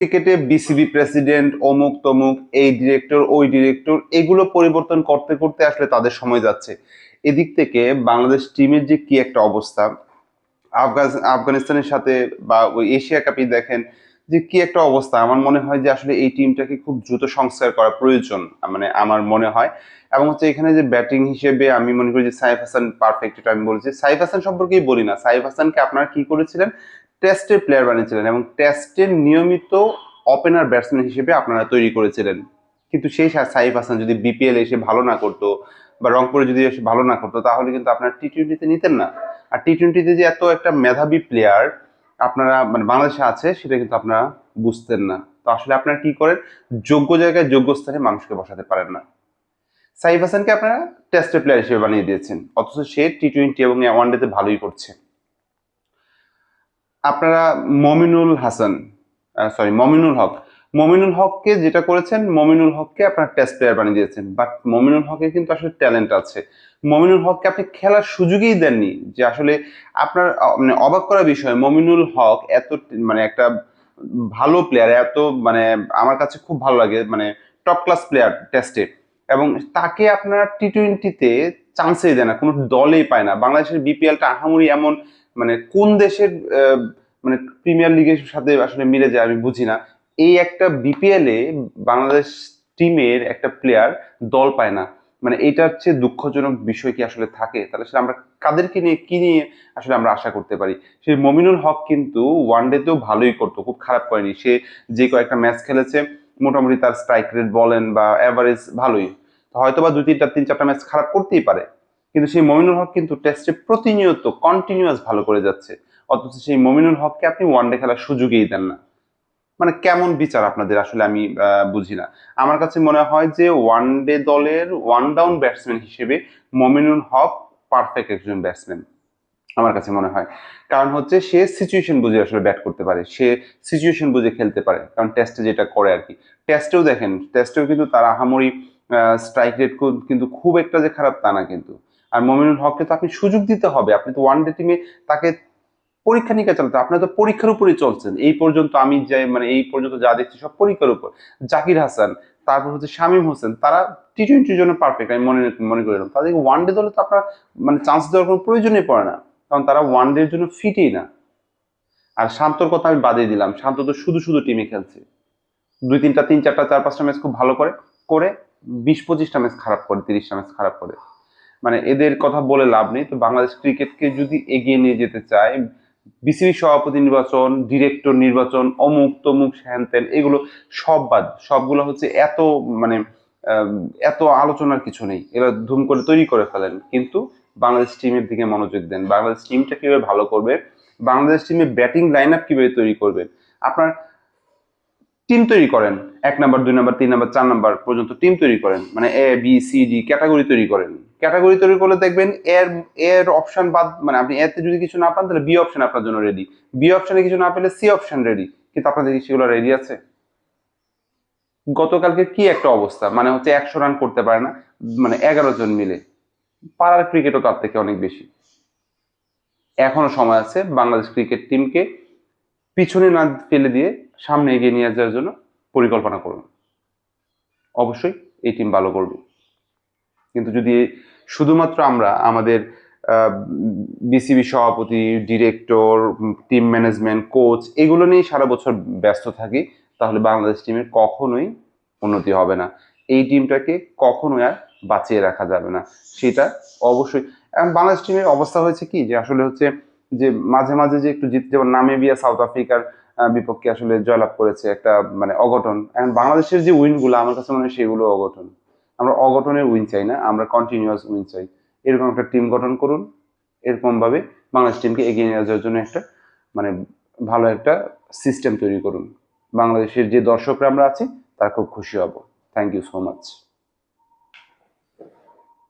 ক্রিকেটে BCB president অমুক তমুক, এই ডিরেক্টর ওই ডিরেক্টর এগুলো পরিবর্তন করতে করতে আসলে তাদের সময় যাচ্ছে। এদিক থেকে বাংলাদেশ টিমের যে কি একটা অবস্থা, আফগান আফগানিস্তানের সাথে বা ওই এশিয়া কাপে দেখেন যে কি একটা অবস্থা। আমার মনে হয় যে আসলে এই টিমটাকে খুব দ্রুত সংস্কার করা প্রয়োজন মানে আমার মনে হয়। এবং হচ্ছে এখানে যে ব্যাটিং হিসেবে আমি মনে করি যে সাইফ হাসান পারফেক্ট এটা আমি বলছি। সাইফ হাসান সম্পর্কেই বলি না। সাইফ হাসানকে আপনারা কি করেছিলেন? টেস্টের প্লেয়ার বানিয়েছিলেন এবং টেস্টের নিয়মিত ওপেনার ব্যাটসম্যান হিসেবে আপনারা তৈরি করেছিলেন। কিন্তু সেই সাইফ হাসান যদি বিপিএল এসে ভালো না করতো বা রংপুরে যদি এসে ভালো না করতো, তাহলে কিন্তু আপনার টি টোয়েন্টিতে নিতেন না। আর টি টোয়েন্টিতে যে এত একটা মেধাবী প্লেয়ার আপনারা মানে বাংলাদেশে আছে, সেটা কিন্তু আপনারা বুঝতেন না। তো আসলে আপনারা কি করেন? যোগ্য জায়গায় যোগ্য স্থানে মানুষকে বসাতে পারেন না। সাইফ হাসানকে আপনারা টেস্টের প্লেয়ার হিসেবে বানিয়ে দিয়েছেন। অথচ সে টি টোয়েন্টি এবং ওয়ান ওয়ানডেতে ভালোই করছে। আপনারা মমিনুল হাসান সরি মমিনুল হক। মমিনুল হককে যেটা করেছেন, মমিনুল হককে আপনার টেস্ট প্লেয়ার বানিয়ে দিয়েছেন। বাট মমিনুল হকের কিন্তু আসলে ট্যালেন্ট আছে। মমিনুল হককে আপনি খেলার সুযোগই দেননি যে আসলে আপনার মানে অবাক করা বিষয়, মমিনুল হক এত মানে একটা ভালো প্লেয়ার এত মানে আমার কাছে খুব ভালো লাগে মানে টপ ক্লাস প্লেয়ার টেস্টে এবং তাকে আপনার টি টোয়েন্টিতে চান্সেই দেয় না, কোনো দলেই পায় না। বাংলাদেশের বিপিএলটা আহামরি এমন মানে কোন দেশের মানে প্রিমিয়ার লিগের সাথে আসলে মিলে যায় আমি বুঝি না। এই একটা বিপিএল এ বাংলাদেশ টিমের একটা প্লেয়ার দল পায় না। মানে এইটার চেয়ে দুঃখজনক বিষয় কি আসলে থাকে? তাহলে সেটা আমরা কাদেরকে নিয়ে, কি নিয়ে আসলে আমরা আশা করতে পারি? সেই মমিনুল হক কিন্তু ওয়ান ডেতেও ভালোই করতো, খুব খারাপ করেনি। সে যে কয়েকটা ম্যাচ খেলেছে, মোটামুটি তার স্ট্রাইক রেট বলেন বা অ্যাভারেজ ভালোই। হয়তো বা দুই তিনটা, তিন চারটা ম্যাচ খারাপ করতেই পারে। কিন্তু সেই মমিনুল হক কিন্তু টেস্টে প্রতিনিয়ত কন্টিনিউয়াস ভালো করে যাচ্ছে। অথচ সেই মমিনুল হককে আপনি ওয়ানডে খেলার সুযোগই দেন না। মানে কেমন বিচার আপনাদের? আসলে আমি বুঝি না। আমার কাছে মনে হয় যে ওয়ান ডে দলের ওয়ান ডাউন ব্যাটসম্যান হিসেবে মমিনুল হক পারফেক্ট একজন ব্যাটসম্যান আমার কাছে মনে হয়। কারণ হচ্ছে সে সিচুয়েশন বুঝে আসলে ব্যাট করতে পারে। সে সিচুয়েশন বুঝে খেলতে পারে। কারণ টেস্টে যেটা করে আর কি। টেস্টেও দেখেন টেস্টেও কিন্তু তার আহামরি স্ট্রাইক রেট কিন্তু খুব একটা যে খারাপ তা না কিন্তু। আর মমিনুল হককে তো আপনি সুযোগ দিতে হবে। আপনি তো ওয়ান ডে টিমে তাকে পরীক্ষা নিরীক্ষা চালাতে আপনার তো পরীক্ষার উপরে চলছেন। এই পর্যন্ত আমি যে মানে এই পর্যন্ত যা দেখছি সব পরীক্ষার উপর। জাকির হাসান, তারপর হচ্ছে শামীম হোসেন, তারা টি টোয়েন্টির জন্য পারফেক্ট আমি মনে মনে করিলাম তাদেরকে ওয়ান ডে দলে তো আপনার মানে চান্স দেওয়ার কোনো প্রয়োজনই পড়ে না। কারণ তারা ওয়ান ডের জন্য ফিটই না। আর শান্তর কথা আমি বাদে দিলাম। শান্ত তো শুধু শুধু টিমে খেলছে। দুই তিনটা, তিন চারটা, চার পাঁচটা ম্যাচ খুব ভালো করে করে বিশ পঁচিশটা ম্যাচ খারাপ করে, তিরিশটা ম্যাচ খারাপ করে। মানে এদের কথা বলে লাভ নেই। তো বাংলাদেশ ক্রিকেটকে যদি এগিয়ে নিয়ে যেতে চায়, বিসিবি সভাপতি নির্বাচন, ডিরেক্টর নির্বাচন, অমুক তমুক হ্যান ত্যান, এগুলো সব বাদ। সবগুলো হচ্ছে এত মানে এত আলোচনার কিছু নেই। এবার ধুম করে তৈরি করে ফেলেন। কিন্তু বাংলাদেশ টিমের দিকে মনোযোগ দেন। বাংলাদেশ টিমটা কীভাবে ভালো করবে? বাংলাদেশ টিমের ব্যাটিং লাইন আপ কীভাবে তৈরি করবেন আপনার টিম তৈরি করেন। এক নাম্বার, দুই নাম্বার, তিন নাম্বার, চার নাম্বার পর্যন্ত টিম তৈরি করেন। মানে A B C D category তৈরি করেন। ক্যাটাগরি তৈরি করলে দেখবেন এর এর অপশন বাদ মানে আপনি এতে যদি কিছু না পান, তাহলে বি অপশন আপনার জন্য রেডি বি অপশনে কিছু না পেলে সি অপশন রেডি কিন্তু আপনাদের সেগুলো রেডি আছে? গতকালকে কি একটা অবস্থা? মানে হচ্ছে একশো রান করতে পারে না মানে এগারো জন মিলে। পাড়ার ক্রিকেটও তার থেকে অনেক বেশি। এখনও সময় আছে বাংলাদেশ ক্রিকেট টিমকে পিছনে না ফেলে দিয়ে সামনে এগিয়ে নিয়ে যাওয়ার জন্য পরিকল্পনা করুন। অবশ্যই এই টিম ভালো করবে। কিন্তু যদি শুধুমাত্র আমরা আমাদের বিসিবি সভাপতি ডিরেক্টর টিম ম্যানেজমেন্ট কোচ এগুলো নিয়েই সারা বছর ব্যস্ত থাকি, তাহলে বাংলাদেশ টিমের কখনোই উন্নতি হবে না। এই টিমটাকে কখনোই আর বাঁচিয়ে রাখা যাবে না। সেটা অবশ্যই, এখন বাংলাদেশ টিমের অবস্থা হয়েছে কি? যে আসলে হচ্ছে যে মাঝে মাঝে যে একটু জিততে যেমন নামিবিয়া, সাউথ আফ্রিকার বিপক্ষে আসলে জয়লাভ করেছে একটা মানে অঘটন। এখন বাংলাদেশের যে উইনগুলো, আমার কাছে মনে হয় সেগুলো অঘটন। আমরা অঘটনের উইন চাই না, আমরা কন্টিনিউয়াস উইন চাই। এরকম একটা টিম গঠন করুন, এরকমভাবে বাংলাদেশ টিমকে এগিয়ে নিয়ে যাওয়ার জন্য একটা মানে ভালো একটা সিস্টেম তৈরি করুন। বাংলাদেশের যে দর্শকরা আমরা আছি, তারা খুব খুশি হব। Thank you so much